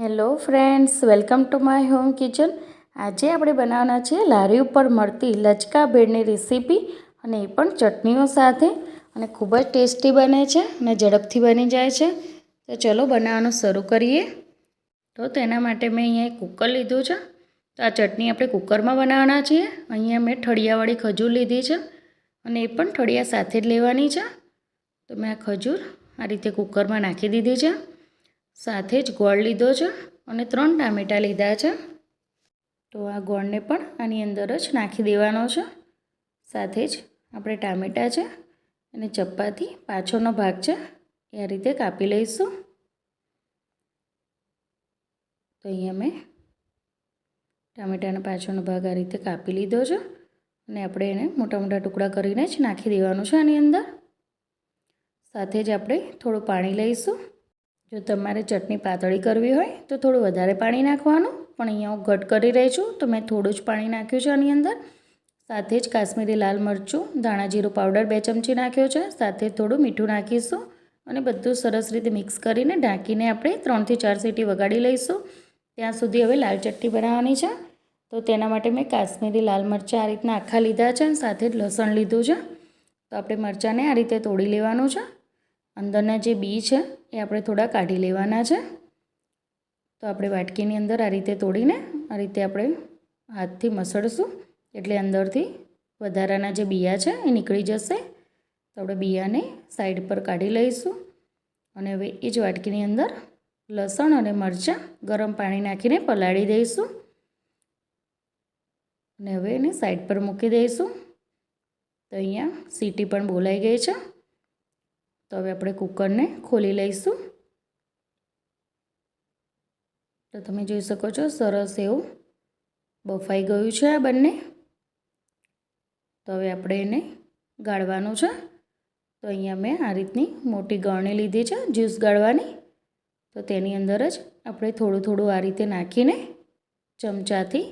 Hello friends, welcome to my home kitchen. આજે આપણે બનાવવાના છીએ લારી ઉપર મળતી લચકા ભેળની રેસીપી અને એ પણ ચટણીઓ સાથે. અને ખૂબ જ ટેસ્ટી બને છે અને ઝડપથી બની જાય છે. તો ચલો બનાવવાનું શરૂ કરીએ. તો તેના માટે મેં અહીંયા એક કુકર લીધું છે. તો આ ચટણી આપણે કુકરમાં બનાવવાના છીએ. અહીંયા મેં ઠળિયાવાળી ખજૂર લીધી છે અને એ પણ ઠળિયા સાથે જ લેવાની છે. તો મેં આ ખજૂર આ રીતે કુકરમાં નાખી દીધી છે. સાથે જ ગોળ લીધો છે અને ત્રણ ટામેટાં લીધા છે. તો આ ગોળને પણ આની અંદર જ નાખી દેવાનો છે. સાથે જ આપણે ટામેટાં છે અને ચપાતી પાછળનો ભાગ છે એ આ રીતે કાપી લઈશું. તો અહીંયા મેં ટામેટાનો પાછળનો ભાગ આ રીતે કાપી લીધો છે અને આપણે એને મોટા મોટા ટુકડા કરીને જ નાખી દેવાનું છે આની અંદર. સાથે જ આપણે થોડું પાણી લઈશું. જો તમારે ચટણી પાતળી કરવી હોય તો થોડું વધારે પાણી નાખવાનું. પણ અહીંયા હું ઘટ કરી રહી છું તો મેં થોડું જ પાણી નાખ્યું છે આની અંદર. સાથે જ કાશ્મીરી લાલ મરચું, ધાણા જીરું પાવડર બે ચમચી નાખ્યો છે. સાથે થોડું મીઠું નાખીશું અને બધું સરસ રીતે મિક્સ કરીને ઢાંકીને આપણે ત્રણથી ચાર સીટી વગાડી લઈશું. ત્યાં સુધી હવે લાલ ચટણી બનાવવાની છે. તો તેના માટે મેં કાશ્મીરી લાલ મરચાં આ રીતના આખા લીધા છે સાથે જ લસણ લીધું છે. તો આપણે મરચાંને આ રીતે તોડી લેવાનું છે. અંદરના જે બી છે, એ આપણે થોડા કાઢી લેવાના છે. તો આપણે વાટકીની અંદર આ રીતે તોડીને આ રીતે આપણે હાથથી મસળશું. એટલે અંદરથી વધારાના જે બિયા છે, એ નીકળી જશે. તો આપણે બિયાને સાઈડ પર કાઢી લઈશું. અને હવે એ જ વાટકીની અંદર લસણ અને મરચાં ગરમ પાણી નાખીને પલાળી દઈશું. અને હવે એને સાઈડ પર મૂકી દઈશું. તો અહીંયા સીટી પણ બોલાઈ ગઈ છે. તો હવે આપણે કુકરને ખોલી લઈશું. તો તમે જોઈ શકો છો, સરસ એવું બફાઈ ગયું છે આ બંને. તો હવે આપણે એને ગાળવાનું છે. તો અહીંયા મેં આ રીતની મોટી ગળણી લીધી છે, જ્યુસ ગાળવાની. તો તેની અંદર જ આપણે થોડું થોડું આ રીતે નાખીને ચમચાથી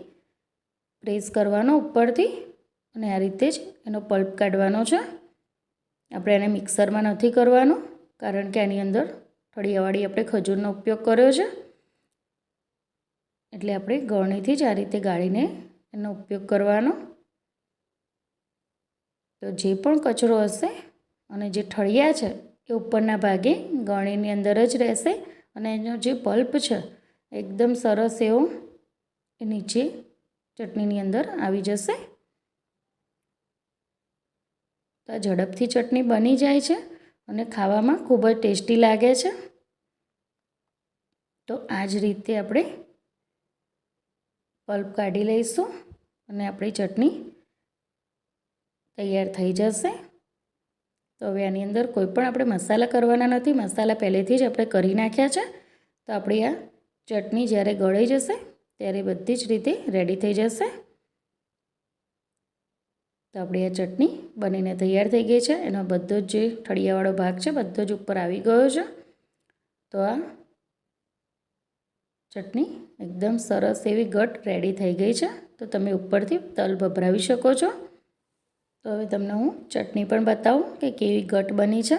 પ્રેસ કરવાનો ઉપરથી અને આ રીતે જ એનો પલ્પ કાઢવાનો છે. આપણે એને મિક્સરમાં નથી કરવાનું, કારણ કે આની અંદર ફળિયાવાળી આપણે ખજૂરનો ઉપયોગ કર્યો છે. એટલે આપણે ગળણીથી જ આ રીતે ગાળીને એનો ઉપયોગ કરવાનો. તો જે પણ કચરો હશે અને જે ઠળિયા છે, એ ઉપરના ભાગે ગળણીની અંદર જ રહેશે અને એનો જે પલ્પ છે, એકદમ સરસ એવો એ નીચે ચટણીની અંદર આવી જશે. તો આ ઝડપથી ચટણી બની જાય છે અને ખાવામાં ખૂબ જ ટેસ્ટી લાગે છે. તો આ જ રીતે આપણે પલ્પ કાઢી લઈશું અને આપણી ચટણી તૈયાર થઈ જશે. તો હવે આની અંદર કોઈ પણ આપણે મસાલા કરવાના નથી, મસાલા પહેલેથી જ આપણે કરી નાખ્યા છે. તો આપણી આ ચટણી જ્યારે ગળી જશે ત્યારે બધી જ રીતે રેડી થઈ જશે. તો આપણી આ ચટણી બનીને તૈયાર થઈ ગઈ છે. એનો બધો જ જે ઠળિયાવાળો ભાગ છે, બધો જ ઉપર આવી ગયો છે. તો આ ચટણી એકદમ સરસ એવી ગટ રેડી થઈ ગઈ છે. તો તમે ઉપરથી તલ ભભરાવી શકો છો. તો હવે તમને હું ચટણી પણ બતાવું કે કેવી ગટ બની છે.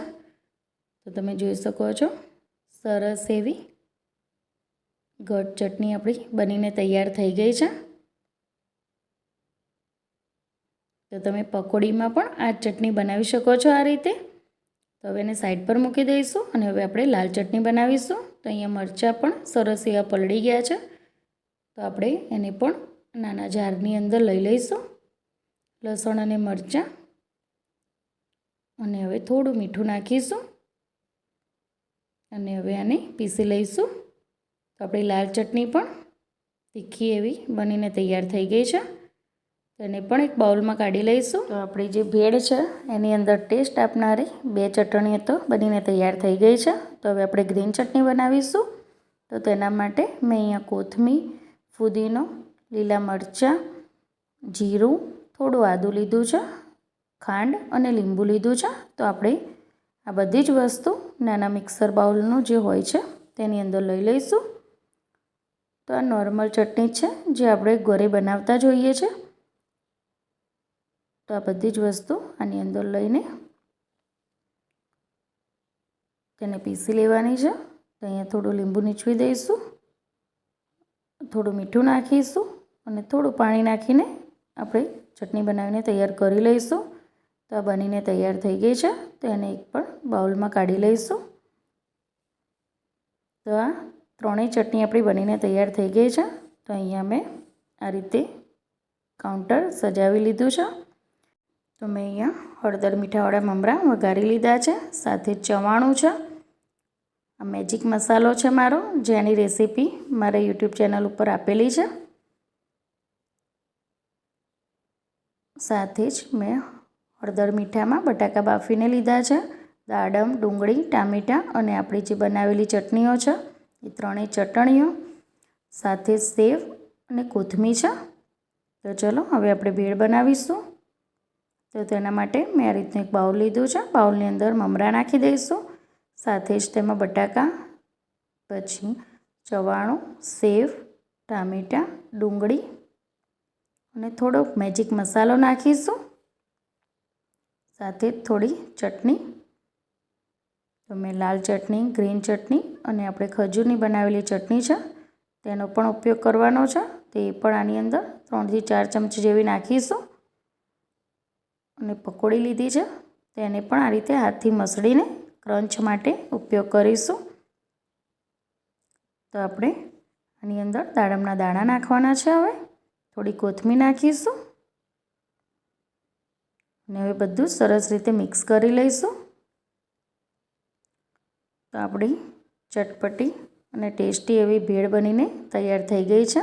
તો તમે જોઈ શકો છો, સરસ એવી ગટ ચટણી આપણી બનીને તૈયાર થઈ ગઈ છે. તો તમે પકોડીમાં પણ આ ચટણી બનાવી શકો છો આ રીતે. તો હવે એને સાઈડ પર મૂકી દઈશું અને હવે આપણે લાલ ચટણી બનાવીશું. તો અહીંયા મરચાં પણ સરસ એવા પલળી ગયા છે. તો આપણે એને પણ નાના જારની અંદર લઈ લઈશું. લસણ અને મરચાં. અને હવે થોડું મીઠું નાખીશું. અને હવે આને પીસી લઈશું. તો આપણી લાલ ચટણી પણ તીખી એવી બનીને તૈયાર થઈ ગઈ છે. એને પણ એક બાઉલમાં કાઢી લઈશું. તો આપણી જે ભેળ છે, એની અંદર ટેસ્ટ આપનારી બે ચટણી તો બનીને તૈયાર થઈ ગઈ છે. તો હવે આપણે ગ્રીન ચટણી બનાવીશું. તો તેના માટે મેં અહીંયા કોથમીર, ફુદીનો, લીલા મરચાં, જીરું, થોડું આદું લીધું છે, ખાંડ અને લીંબુ લીધું છે. તો આપણે આ બધી જ વસ્તુ નાના મિક્સર બાઉલનું જે હોય છે, તેની અંદર લઈ લઈશું. તો આ નોર્મલ ચટણી છે, જે આપણે ઘરે બનાવતા જોઈએ છે. તો આ બધી જ વસ્તુ આની અંદર લઈને તેને પીસી લેવાની છે. તો અહીંયા થોડું લીંબુ નીચવી દઈશું, થોડું મીઠું નાખીશું અને થોડું પાણી નાખીને આપણે ચટણી બનાવીને તૈયાર કરી લઈશું. તો આ બનીને તૈયાર થઈ ગઈ છે. તો એને એક પણ બાઉલમાં કાઢી લઈશું. તો આ ત્રણેય ચટણી આપણી બનીને તૈયાર થઈ ગઈ છે. તો અહીંયા મેં આ રીતે કાઉન્ટર સજાવી લીધું છે. તો મેં અહીંયા હળદર મીઠાવાળા મમરા વઘારી લીધા છે, સાથે ચવાણું છે. આ મેજિક મસાલો છે મારો જેની રેસીપી મારા યુટ્યુબ ચેનલ ઉપર આપેલી છે. સાથે જ મેં હળદર મીઠામાં બટાકા બાફીને લીધા છે, દાડમ, ડુંગળી, ટામેટાં અને આપણી જે બનાવેલી ચટણીઓ છે, એ ત્રણેય ચટણીઓ. સાથે સેવ અને કોથમીર છે. તો ચલો, હવે આપણે ભેળ બનાવીશું. તો તેના માટે મેં આ રીતનું એક બાઉલ લીધું છે. બાઉલની અંદર મમરા નાખી દઈશું. સાથે જ તેમાં બટાકા, પછી ચવાણું, સેવ, ટામેટાં, ડુંગળી અને થોડોક મેજિક મસાલો નાખીશું. સાથે થોડી ચટણી. તો મેં લાલ ચટણી, ગ્રીન ચટણી અને આપણે ખજૂરની બનાવેલી ચટણી છે, તેનો પણ ઉપયોગ કરવાનો છે. તે પણ આની અંદર ત્રણથી ચાર ચમચી જેવી નાખીશું. અને પકોડી લીધી છે તેને પણ આ રીતે હાથથી મસળીને ક્રંચ માટે ઉપયોગ કરીશું. તો આપણે આની અંદર દાડમના દાણા નાખવાના છે હવે. થોડી કોથમીર નાખીશું. અને હવે બધું સરસ રીતે મિક્સ કરી લઈશું. તો આપણી ચટપટી અને ટેસ્ટી એવી ભેળ બનીને તૈયાર થઈ ગઈ છે.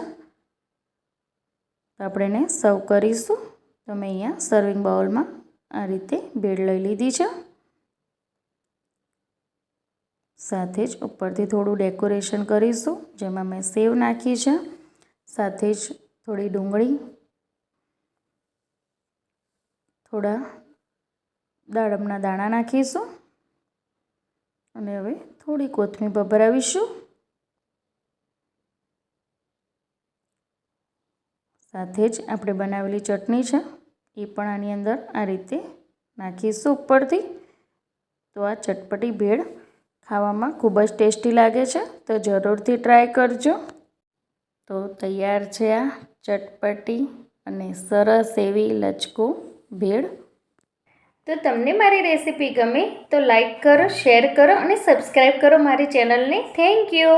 તો આપણે એને સર્વ કરીશું. તો મેં અહીંયા સર્વિંગ બાઉલમાં આ રીતે ભેળ લઈ લીધી છે. સાથે જ ઉપરથી થોડું ડેકોરેશન કરીશું, જેમાં મેં સેવ નાખી છે. સાથે જ થોડી ડુંગળી, થોડા દાડમના દાણા નાખીશું. અને હવે થોડી કોથમીર ભભરાવીશું. સાથે જ આપણે બનાવેલી ચટણી છે. એ પણ આની અંદર આ રીતે નાખીશું ઉપરથી. તો આ ચટપટી ભેળ ખાવામાં ખૂબ જ ટેસ્ટી લાગે છે, તો જરૂરથી ટ્રાય કરજો. તો તૈયાર છે આ ચટપટી અને સરસ એવી લચકો ભેળ. તો તમને મારી રેસીપી ગમે તો લાઈક કરો, શેર કરો અને સબસ્ક્રાઈબ કરો મારી ચેનલને. Thank you.